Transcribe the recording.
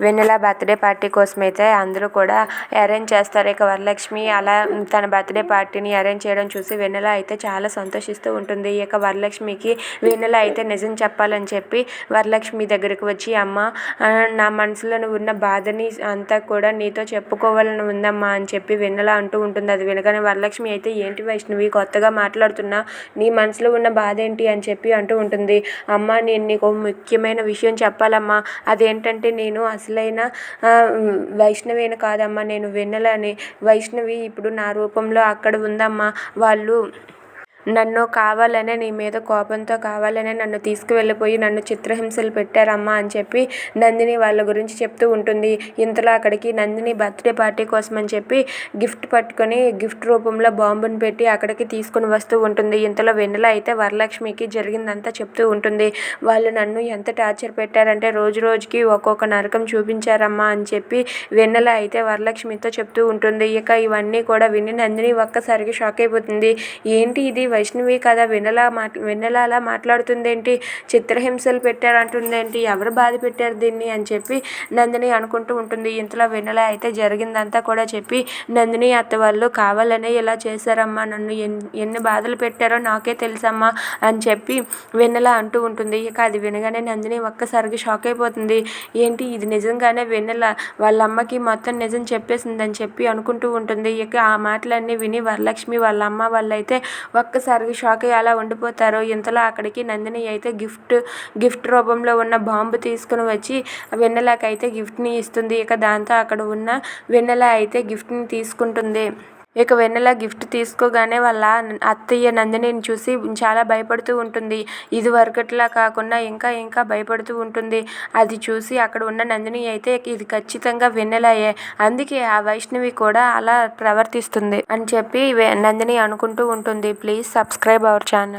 వెన్నెల birthday party కోసం అయితే అందరూ కూడా అరేంజ్ చేస్తారు. ఇక వరలక్ష్మి అలా తన బర్త్డే పార్టీని అరేంజ్ చేయడం చూసి వెన్నెల అయితే చాలా సంతోషిస్తూ ఉంటుంది. ఇక వరలక్ష్మికి వెన్నెల అయితే నిజం చెప్పాలని చెప్పి వరలక్ష్మి దగ్గరికి వచ్చి అమ్మ నా మనసులో ఉన్న బాధని అంతా కూడా నీతో చెప్పుకోవాలని ఉందమ్మా అని చెప్పి వెన్నెల అంటూ ఉంటుంది. అది వినగానే వరలక్ష్మి అయితే ఏంటి వైష్ణవి కొత్తగా మాట్లాడుతున్నా నీ మనసులో ఉన్న బాధ ఏంటి? అని చెప్పి అంటూ ఉంటుంది. అమ్మ నేను నీకు ముఖ్యమైన విషయం చెప్పాలమ్మా. అదేంటంటే నేను అసలైన ఆ, కాదమ్మా నేను వెన్నెలని వైష్ణవి ఇప్పుడు నా రూపంలో అక్కడ ఉందమ్మా. వాళ్ళు నన్ను కావాలనే నీ మీద కోపంతో కావాలనే నన్ను తీసుకువెళ్ళిపోయి నన్ను చిత్రహింసలు పెట్టారమ్మా అని చెప్పి నందిని వాళ్ళ గురించి చెప్తూ ఉంటుంది. ఇంతలో అక్కడికి నందిని బర్త్డే పార్టీ కోసం అని చెప్పి గిఫ్ట్ పట్టుకొని గిఫ్ట్ రూపంలో బాంబుని పెట్టి అక్కడికి తీసుకుని వస్తూ ఉంటుంది. ఇంతలో వెన్నెల అయితే వరలక్ష్మికి జరిగిందంతా చెప్తూ ఉంటుంది. వాళ్ళు నన్ను ఎంత టార్చర్ పెట్టారంటే రోజు రోజుకి ఒక్కొక్క నరకం చూపించారమ్మా అని చెప్పి వెన్నెల అయితే వరలక్ష్మితో చెప్తూ ఉంటుంది. ఇక ఇవన్నీ కూడా విని నందిని ఒక్కసారిగా షాక్ అయిపోతుంది. ఏంటి ఇది? వైష్ణవి కదా వెన్నెల మాట్ వెన్నెల అలా మాట్లాడుతుందేంటి? చిత్రహింసలు పెట్టారంటుందేంటి ఎవరు బాధ పెట్టారు దీన్ని అని చెప్పి నందిని అనుకుంటూ ఉంటుంది. ఇంతలో వెన్నెల అయితే జరిగిందంతా కూడా చెప్పి నందిని అత్త వాళ్ళు కావాలనే ఇలా చేశారమ్మా నన్ను ఎన్ని ఎన్ని బాధలు పెట్టారో నాకే తెలుసమ్మా అని చెప్పి వెన్నెల అంటూ ఉంటుంది. ఇక అది వినగానే నందిని ఒక్కసారిగా షాక్ అయిపోతుంది. ఏంటి ఇది నిజంగానే వెన్నెల వాళ్ళ అమ్మకి మొత్తం నిజం చెప్పేసిందని చెప్పి అనుకుంటూ ఉంటుంది. ఇక ఆ మాటలన్నీ విని వరలక్ష్మి వాళ్ళ అమ్మ వాళ్ళైతే ఒక్కసారిగా షాక్ అయ్యి అలా ఉండిపోతారు ఇంతలో అక్కడికి నందిని అయితే గిఫ్ట్ గిఫ్ట్ రూపంలో ఉన్న బాంబు తీసుకుని వచ్చి వెన్నెలకైతే గిఫ్ట్ని ఇస్తుంది. ఇక దాంతో అక్కడ ఉన్న వెన్నెల అయితే గిఫ్ట్ని తీసుకుంటుంది. ఇక వెన్నెల గిఫ్ట్ తీసుకోగానే వాళ్ళ అత్తయ్య నందినిని చూసి చాలా భయపడుతూ ఉంటుంది. ఇది వరకట్లా కాకుండా ఇంకా ఇంకా భయపడుతూ ఉంటుంది. అది చూసి అక్కడ ఉన్న నందిని అయితే ఇది ఖచ్చితంగా వెన్నెలయే. అందుకే ఆ వైష్ణవి కూడా అలా ప్రవర్తిస్తుంది అని చెప్పి నందిని అనుకుంటూ ఉంటుంది. Please subscribe our channel.